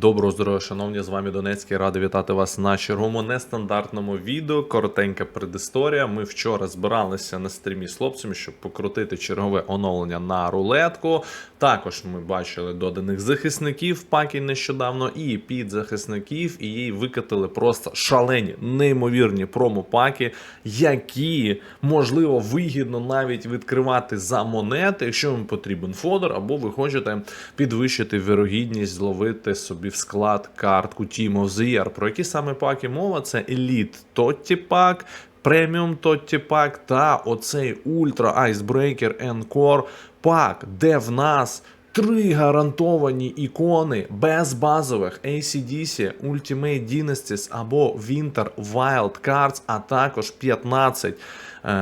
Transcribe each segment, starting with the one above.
Доброго здоров'я, шановні, з вами Донецький. Радий вітати вас на черговому нестандартному відео. Коротенька предісторія. Ми вчора збиралися на стрімі з хлопцями, щоб покрутити чергове оновлення на рулетку. Також ми бачили доданих захисників пакі нещодавно і підзахисників, і їй викатили просто шалені, неймовірні промопаки, які можливо вигідно навіть відкривати за монети, якщо вам потрібен фодор, або ви хочете підвищити вірогідність зловити собі в склад картку Team of the Year. Про які саме паки мова? Це Elite Totti пак, Premium Totti пак та оцей Ultra Icebreaker Encore пак, де в нас три гарантовані ікони без базових ACDC, Ultimate Dynasties або Winter Wild Cards, а також 15 е,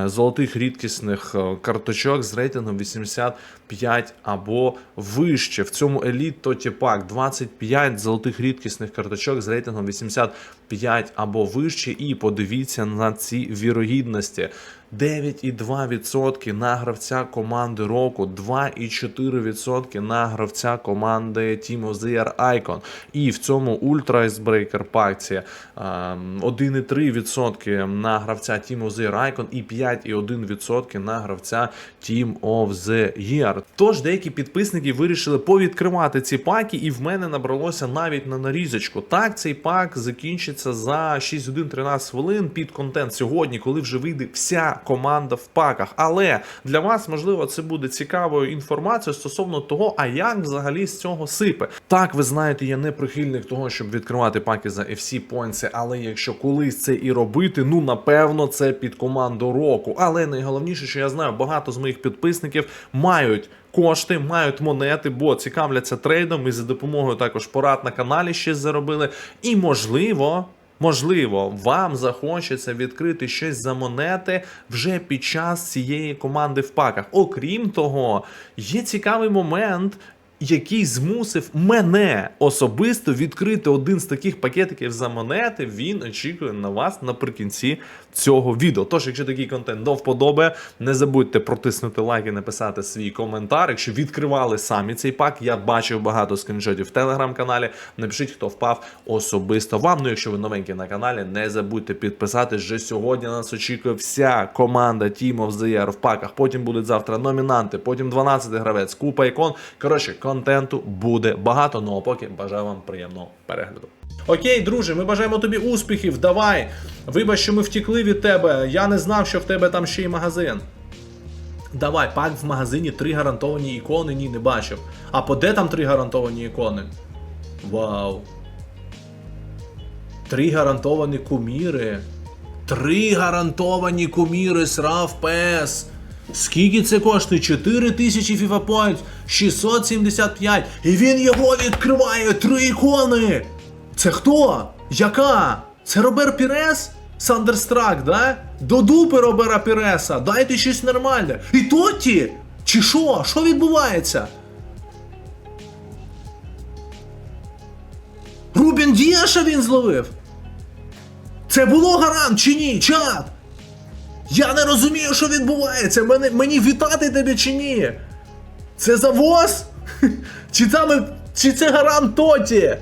золотих рідкісних е, карточок з рейтингом 85 або вище. В цьому Elite Тоті Пак 25 золотих рідкісних карточок з рейтингом 85 або вище. І подивіться на ці вірогідності. 9,2% на гравця команди року, 2,4% на гравця команди Team of the Year Icon. І в цьому Ultra Icebreaker пакці ем, 1,3% на гравця Team of the Year Icon і 5,1% на гравця Team of the Year. Тож деякі підписники вирішили повідкривати ці паки, і в мене набралося навіть на нарізочку. Так, цей пак закінчиться за 6 годин 13 хвилин під контент сьогодні, коли вже вийде вся команда в паках. Але для вас, можливо, це буде цікавою інформацією стосовно того, а як взагалі з цього сипе. Так, ви знаєте, я не прихильник того, щоб відкривати паки за FC Points, але якщо колись це і робити, ну напевно, це під команду року. Але найголовніше, що я знаю, багато з моїх підписників мають. Кошти мають монети, бо цікавляться трейдом і за допомогою також порад на каналі ще заробили. І можливо, Можливо, вам захочеться відкрити щось за монети вже під час цієї команди в паках. Окрім того, є цікавий момент, який змусив мене особисто відкрити один з таких пакетиків за монети. Він очікує на вас наприкінці цього відео. Тож, якщо такий контент до вподоби, не забудьте протиснути лайк і написати свій коментар. Якщо відкривали самі цей пак, я бачив багато скріншотів в телеграм-каналі. Напишіть, хто впав особисто вам. Ну, якщо ви новенькі на каналі, не забудьте підписатись. Вже сьогодні нас очікує вся команда Team of the Year в паках. Потім будуть завтра номінанти, потім 12 гравець, купа ікон. Коротше, контенту буде багато. Ну а поки бажаю вам приємного перегляду. Окей, друже, ми бажаємо тобі успіхів. Давай. Вибач, що ми втікли від тебе. Я не знав, що в тебе там ще й магазин. Давай, пак в магазині три гарантовані ікони, ні, не бачив. А по де там три гарантовані ікони? Вау. Три гарантовані куміри. Три гарантовані куміри срав ПС. Скільки це коштує? 4 тисячі FIFA Points, 675. І він його відкриває! Три ікони! Це хто? Яка? Це Робер Пірес? Сандерстрак, да? До дупи Робера Піреса. Дайте щось нормальне. І Тотті? Чи що? Що відбувається? Рубін Діаша він зловив? Це було гарант чи ні? Чат? Я не розумію, що відбувається. Мене, мені вітати тебе чи ні? Це завоз? Чи, там, чи це гарант Тоті?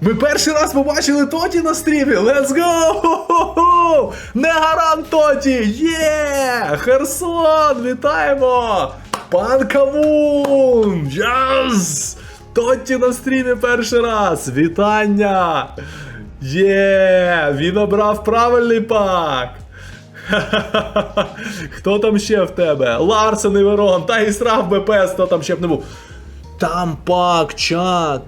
Ми перший раз побачили Тоті на стрімі. Let's go! Не гарант Тоті! Є! Херсон! Вітаємо! Пан Кавун! Yes! Тоті на стрімі перший раз! Вітання! Є! Він обрав правильний пак! Хто там ще в тебе? Ларсен і Верон, та і срав БПС, хто там ще б не був. Там пак, чат.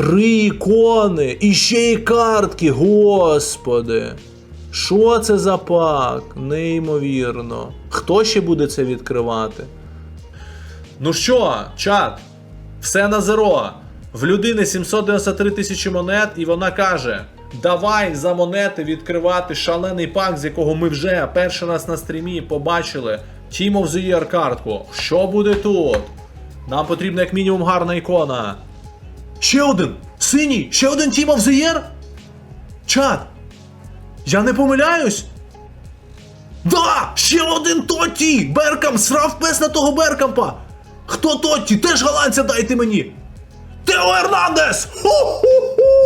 Три ікони. І ще й картки, господи. Що це за пак? Неймовірно. Хто ще буде це відкривати? Ну що, чат? Все на зеро. В людини 793 тисячі монет, і вона каже: Давай за монети відкривати шалений пак, з якого ми вже перший раз на стрімі побачили. Team of the Year картку. Що буде тут? Нам потрібна як мінімум гарна ікона. Ще один! Синій! Ще один Team of the Year? Чат! Я не помиляюсь? Да! Ще один Тоті! Беркам! Срав пес на того Беркампа! Хто Тоті? Теж голландця дайте мені! Тео Ернандес! Ху-ху-ху!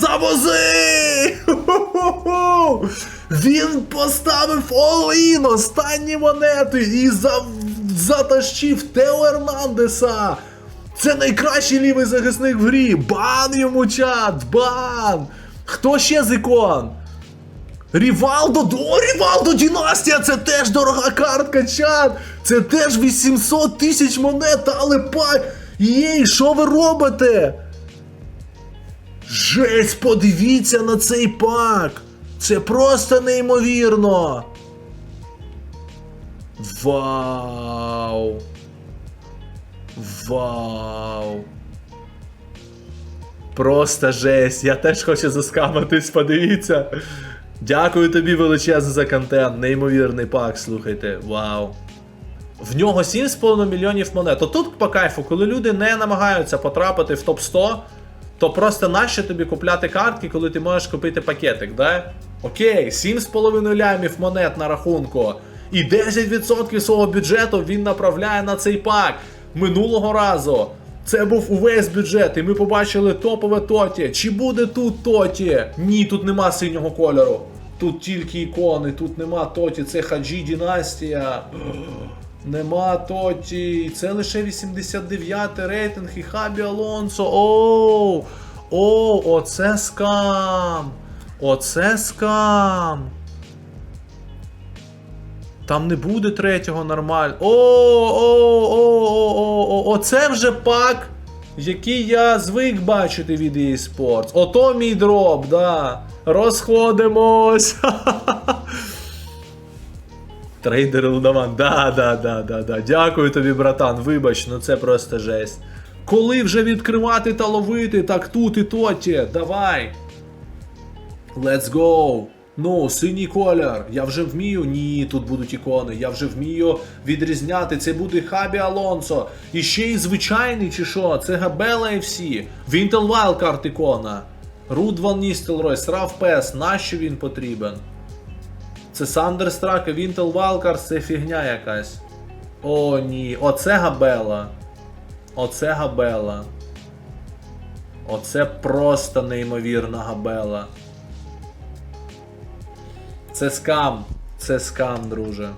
Завози! Ху-ху-ху! Він поставив all-in останні монети і за... затащив Тео Ернандеса! Це найкращий лівий захисник в грі! Бан йому чат! Бан! Хто ще з ікон? Рівалдо, о, Рівалдо Дінастія, це теж дорога картка, чат. Це теж 800 тисяч монет, але па. Єй, що ви робите? Жесть, подивіться на цей пак. Це просто неймовірно. Вау. Вау. Просто жесть. Я теж хочу заскаматись, подивіться. Дякую тобі величезно за контент. Неймовірний пак, слухайте. Вау. В нього 7,5 мільйонів монет. Отут по кайфу, коли люди не намагаються потрапити в топ 100, то просто нащо тобі купляти картки, коли ти можеш купити пакетик, да? Окей, 7,5 лямів монет на рахунку. І 10% свого бюджету він направляє на цей пак. Минулого разу. Це був увесь бюджет, і ми побачили топове тоті. Чи буде тут тоті? Ні, тут нема синього кольору. Тут тільки ікони, тут нема тоті, це хаджі дінастія. Нема тоті. Це лише 89 рейтинг і Хабі Алонсо. Оу! Оу, оце скам! Оце скам! Там не буде третього нормально. О, о, о, о, о, о, оце вже пак, який я звик бачити від EA Sports. Ото мій дроп, да. Розходимось. Трейдер Лудоман, да, да, да, да, да. Дякую тобі, братан. Вибач, ну це просто жесть. Коли вже відкривати та ловити, так тут і тоті. Давай. Let's go! Ну, синій колір. Я вже вмію. Ні, тут будуть ікони. Я вже вмію відрізняти. Це буде Хабі Алонсо. І ще й звичайний, чи що? Це Габела FC. Вінтел Вайлкарт ікона. Руд Ван Ністелрой, Срав Пес. Нащо він потрібен? Це Сандер і Вінтел Вайлкарт, це фігня якась. О, ні. Оце Габела. Оце Габела. Оце просто неймовірна Габела. Це скам. Це скам, друже.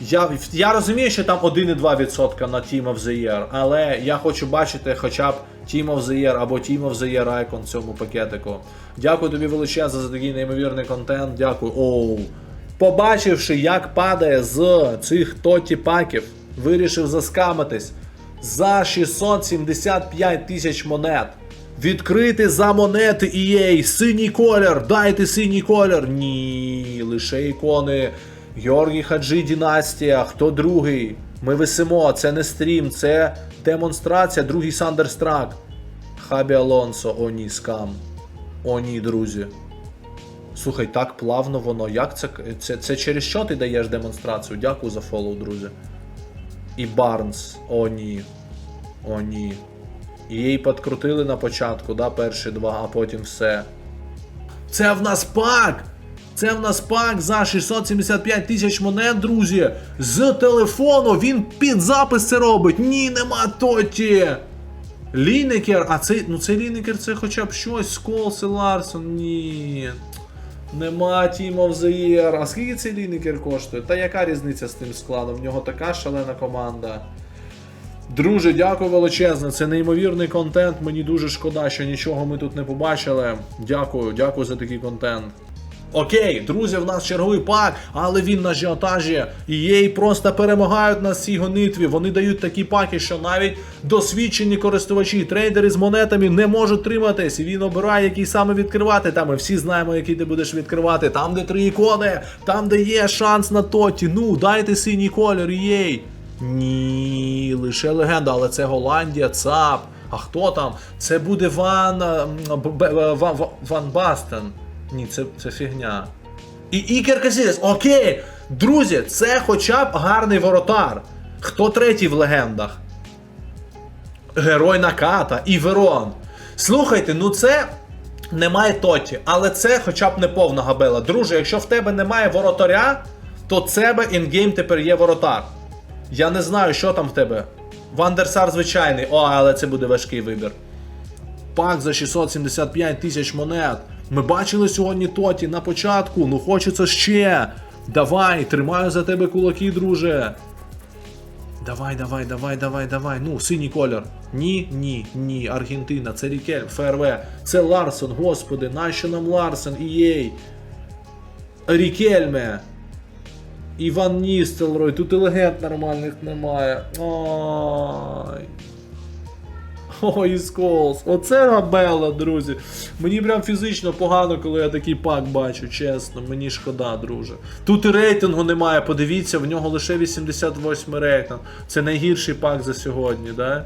Я, я розумію, що там 1,2% на Team of the Year, але я хочу бачити хоча б Team of the Year або Team of the Year Icon в цьому пакетику. Дякую тобі величезно за такий неймовірний контент. Дякую. Оу. Побачивши, як падає з цих тоті паків, вирішив заскамитись за 675 тисяч монет. Відкрити за монети EA, синій колір, дайте синій колір. Ні, лише ікони. Георгій Хаджи Дінастія, хто другий? Ми висимо, це не стрім, це демонстрація, другий Сандерстрак. Хабі Алонсо, о ні, скам. О ні, друзі. Слухай, так плавно воно. Як це, це, це через що ти даєш демонстрацію? Дякую за фоллоу, друзі. І Барнс, о ні. О ні. І її підкрутили на початку, да, перші два, а потім все. Це в нас пак! Це в нас пак за 675 тисяч монет, друзі. З телефону він під запис це робить. Ні, нема тоті. Лінекер, а цей, ну цей Лінекер це хоча б щось. Сколс і Ларсон. Ні. Нема of the А скільки цей Лінекер коштує? Та яка різниця з тим складом? В нього така шалена команда. Друже, дякую величезно. Це неймовірний контент. Мені дуже шкода, що нічого ми тут не побачили. Дякую, дякую за такий контент. Окей, друзі, в нас черговий пак, але він на ажіотажі. І їй просто перемагають на цій гонитві. Вони дають такі паки, що навіть досвідчені користувачі, трейдери з монетами не можуть триматись. І він обирає, який саме відкривати. Та ми всі знаємо, який ти будеш відкривати. Там, де три ікони, там, де є шанс на тоті. Ну, дайте синій колір, їй. Ні, лише легенда, але це Голландія, ЦАП. А хто там? Це буде Ван. Б- Б- Ван, Ван- Бастен. Ні, це, це фігня. І Ікер Казіліс, окей! Друзі, це хоча б гарний воротар. Хто третій в легендах? Герой Наката і Верон. Слухайте, ну це немає тоті, але це хоча б не повна габела. Друже, якщо в тебе немає воротаря, то в тебе інгейм тепер є воротар. Я не знаю, що там в тебе. Вандерсар звичайний. О, але це буде важкий вибір. Пак за 675 тисяч монет. Ми бачили сьогодні Тоті на початку. Ну хочеться ще. Давай, тримаю за тебе кулаки, друже. Давай, давай, давай, давай, давай. Ну, синій колір. Ні, ні, ні. Аргентина, це Рікель, ФРВ. Це Ларсон, господи, нащо нам Ларсон, Ієй. Рікельме. Іван Ністелрой, тут і легенд нормальних немає. Ой. Ой, Сколс. Оце Рабела, друзі. Мені прям фізично погано, коли я такий пак бачу, чесно. Мені шкода, друже. Тут і рейтингу немає, подивіться, в нього лише 88 рейтинг. Це найгірший пак за сьогодні, да?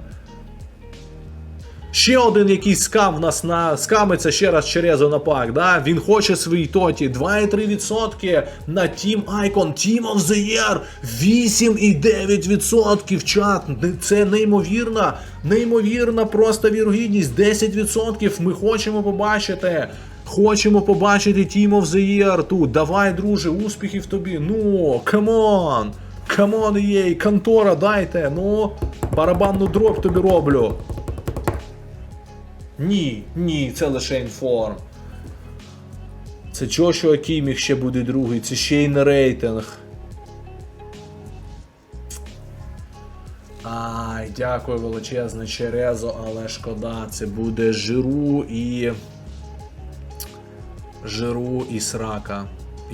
Ще один якийсь скам в нас на скамиться ще раз Черезо на пак, да? Він хоче свій тоті 2,3% на Team Icon, Team of the Year 8,9% чат. Це неймовірна, неймовірна просто вірогідність. 10% ми хочемо побачити. Хочемо побачити Team of the Year тут. Давай, друже, успіхів тобі. Ну, камон! Камон, єй, контора, дайте. Ну, барабанну дроп тобі роблю. Ні, ні, це лише інформ. Це Джошуа Кіміх ще буде другий, це ще й не рейтинг. Ай, дякую величезне Черезо, але шкода, це буде Жиру і. Жиру і Срака.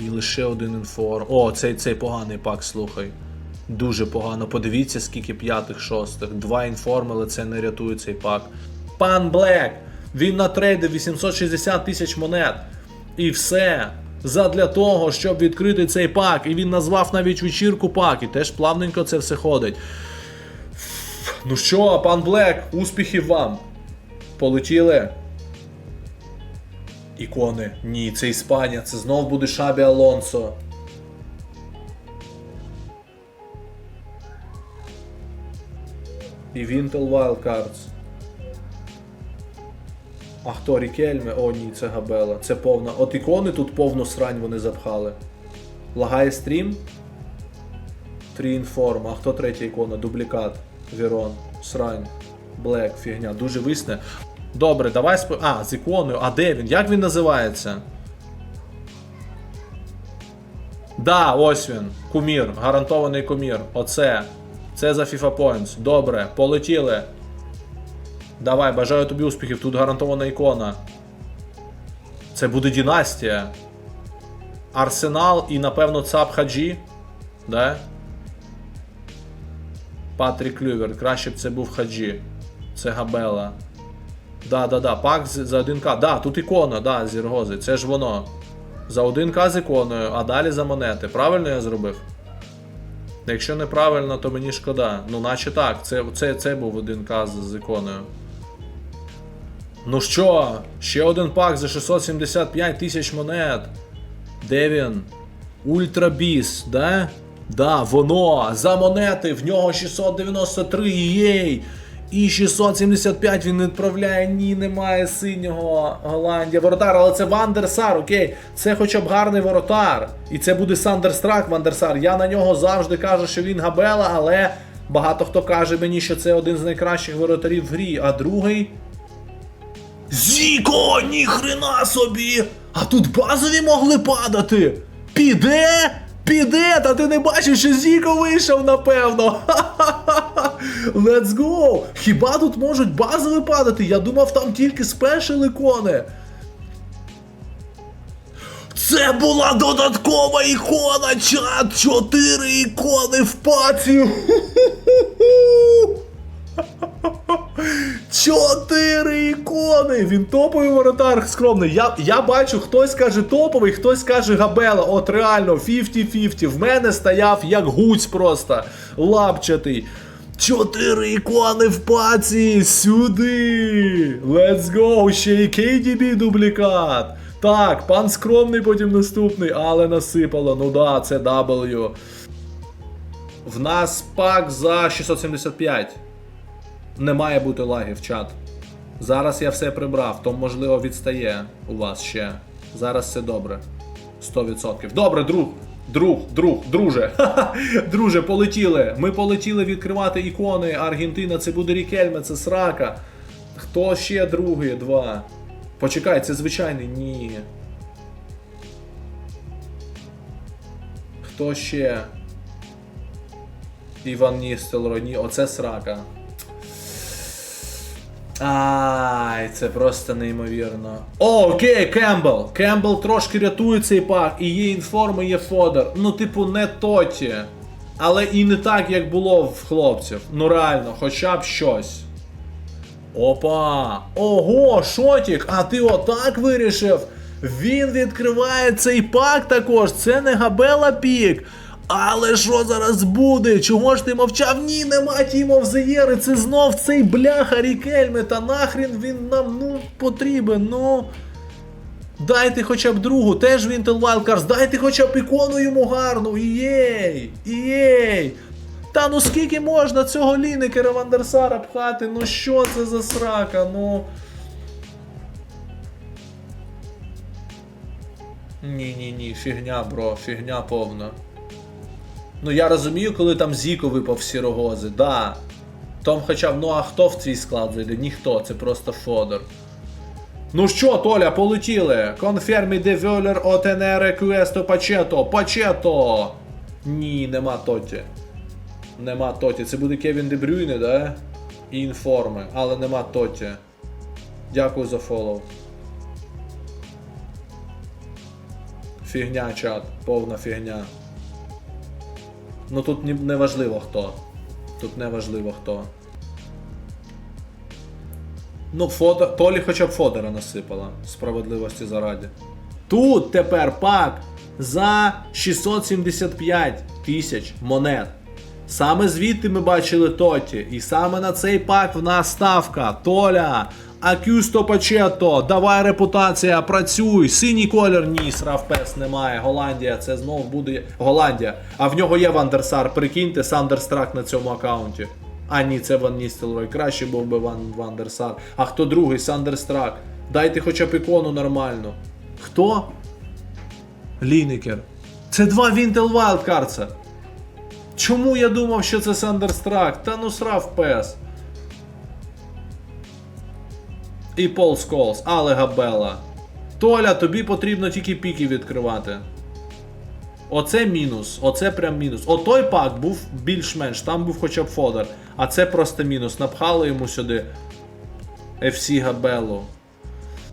І лише один інформ. О, цей, цей поганий пак, слухай. Дуже погано. Подивіться, скільки п'ятих, шостих. Два інформи, але це не рятує цей пак. Пан Блек! Він натрейдив 860 тисяч монет. І все. Задля того, щоб відкрити цей пак. І він назвав навіть вечірку пак. І теж плавненько це все ходить. Ну що, пан Блек, успіхів вам. Полетіли. Ікони. Ні, це Іспанія. Це знов буде Шабі Алонсо. І Вінтел Wildcards. А хто Рікельме? О, ні, це Габела. Це повна. От ікони тут повну срань вони запхали. Лагає стрім. Тріінформ. А хто третя ікона? Дублікат. Вірон. Срань. Блек, фігня. Дуже висне. Добре, давай сп... А, з іконою. А де він? Як він називається? Да, ось він. Кумір. Гарантований кумір. Оце. Це за FIFA Points. Добре, полетіли. Давай, бажаю тобі успіхів, тут гарантована ікона. Це буде Дінастія. Арсенал і, напевно, ЦАП Хаджі. Да? Патрік Клювер. Краще б це був Хаджі. Це Габела. Да, да, да. Пак за 1К. Да, тут ікона, да, зіргози. Це ж воно. За 1К з іконою, а далі за монети. Правильно я зробив? Якщо неправильно, то мені шкода. Ну, наче так, це, це, це був 1К з, з іконою. Ну що, ще один пак за 675 тисяч монет. Де він? Ультрабіс, да? Да, воно. За монети, в нього 693 єй. І 675 він відправляє. Ні, немає синього Голландія. Воротар, але це Вандерсар, окей. Це хоча б гарний воротар. І це буде Сандерстрак Вандерсар. Я на нього завжди кажу, що він Габела, але багато хто каже мені, що це один з найкращих воротарів в грі. А другий. Зіко, ніхрена собі! А тут базові могли падати! Піде? Піде! Та ти не бачиш, що Зіко вийшов, напевно! Ха-ха-ха! Let's go! Хіба тут можуть базові падати? Я думав, там тільки спешл ікони. Це була додаткова ікона, чат! Чотири ікони в паці! Чотири ікони! Він топовий воротар скромний. Я, я бачу, хтось каже топовий, хтось каже Габела. От реально, 50-50. В мене стояв як гуць просто. Лапчатий. Чотири ікони в паці! Сюди! Let's go! Ще й KDB дублікат! Так, пан скромний потім наступний, але насипало. Ну да, це W. В нас пак за 675. Не має бути лагів, чат. Зараз я все прибрав, то можливо відстає у вас ще. Зараз все добре. 100%. Добре, друг. Друг, друг, друже. Друже, полетіли. Ми полетіли відкривати ікони. Аргентина, це буде Рікельме, це срака. Хто ще другий? Два. Почекай, це звичайний. Ні. Хто ще? Іван Ністелрой. Ні, оце срака. Ай, це просто неймовірно. О, окей, Кембл. Кембл трошки рятує цей пак, і є інформи, є фодер. Ну, типу, не тоті. Але і не так, як було в хлопців. Ну реально, хоча б щось. Опа! Ого, шотік! А ти отак вирішив? Він відкриває цей пак також. Це не габела пік. Але що зараз буде? Чого ж ти мовчав? Ні, нема Тімо Взеєри, це знов цей бляха Рікельме, та нахрін він нам ну потрібен, ну. Дайте хоча б другу, теж Вінтел Вайлдкарс, дайте хоча б ікону йому гарну. Ієй! Ієй! Та ну скільки можна цього лінекера Вандерсара пхати? Ну що це за срака? Ну. Ні, ні, ні, фігня, бро, фігня повна. Ну я розумію, коли там Зіко випав всі рогози, да. Том хоча б, ну а хто в цей склад зайде? Ніхто, це просто Фодор. Ну що, Толя, полетіли. Конфермі де Вьолер отенере квесто Пачето. Пачето! Ні, нема Тоті. Нема Тоті. Це буде Кевін Де Брюйне, да? І інформи, але нема Тоті. Дякую за фоллоу. Фігня, чат, повна фігня. Ну тут не важливо хто. Тут не важливо хто. Ну, Фодор, Толі хоча б Фодора насипала. Справедливості заради. Тут тепер пак за 675 тисяч монет. Саме звідти ми бачили Тоті. І саме на цей пак в нас ставка. Толя, Акюсто Пачето, давай репутація, працюй, синій колір, ні, срав пес немає. Голландія, це знов буде Голландія. А в нього є Вандерсар. Прикиньте, Сандерстрак на цьому аккаунті. А ні, це Ван Ністелрой. Краще був би Ван Вандерсар. А хто другий? Сандерстрак. Дайте хоча б ікону нормальну. Хто? Лінекер. Це два Вінтел Вайлдкарца. Чому я думав, що це Сандерстрак? Та ну срав пес. І Пол Сколс, але Габела. Толя, тобі потрібно тільки піки відкривати. Оце мінус, оце прям мінус. Отой пак був більш-менш, там був хоча б фодер. А це просто мінус. Напхали йому сюди FC Габелу.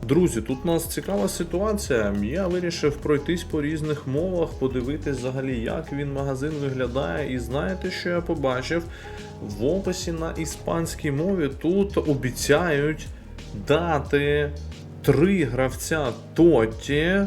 Друзі, тут у нас цікава ситуація. Я вирішив пройтись по різних мовах, подивитись взагалі, як він магазин виглядає. І знаєте, що я побачив? В описі на іспанській мові тут обіцяють дати три гравця Тоті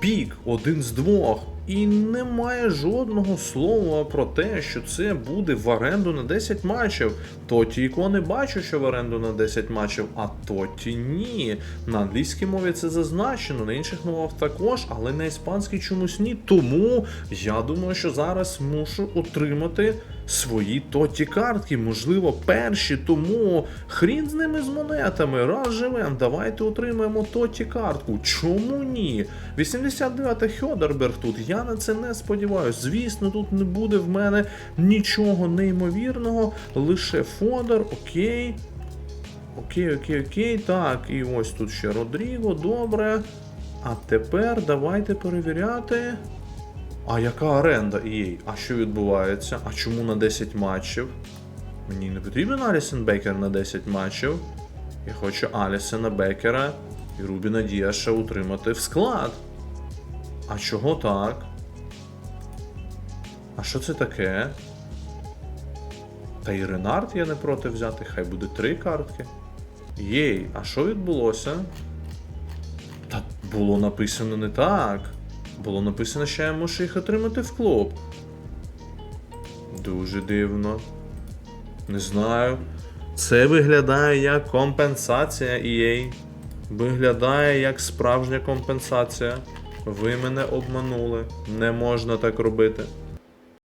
пік один з двох. І немає жодного слова про те, що це буде в оренду на 10 матчів. Тоті ікони бачу, що в оренду на 10 матчів, а тоті ні. На англійській мові це зазначено, на інших мовах також, але на іспанській чомусь ні. Тому я думаю, що зараз мушу отримати свої тоті картки, можливо, перші. Тому хрін з ними з монетами. Раз живем, давайте отримаємо тоті картку. Чому ні? 89 Хьодерберг тут. Я на це не сподіваюся. Звісно, тут не буде в мене нічого неймовірного, лише фодер, окей. Окей, окей, окей. Так, і ось тут ще Родріго, добре. А тепер давайте перевіряти. А яка оренда їй? А що відбувається? А чому на 10 матчів? Мені не потрібен Алісен Бекер на 10 матчів. Я хочу Алісена Бекера і Рубіна Діаша утримати в склад. А чого так? А що це таке? Та і Ренард я не проти взяти, хай буде три картки. Єй, а що відбулося? Та було написано не так. Було написано, що я мушу їх отримати в клуб. Дуже дивно. Не знаю. Це виглядає як компенсація EA. Виглядає як справжня компенсація. Ви мене обманули. Не можна так робити.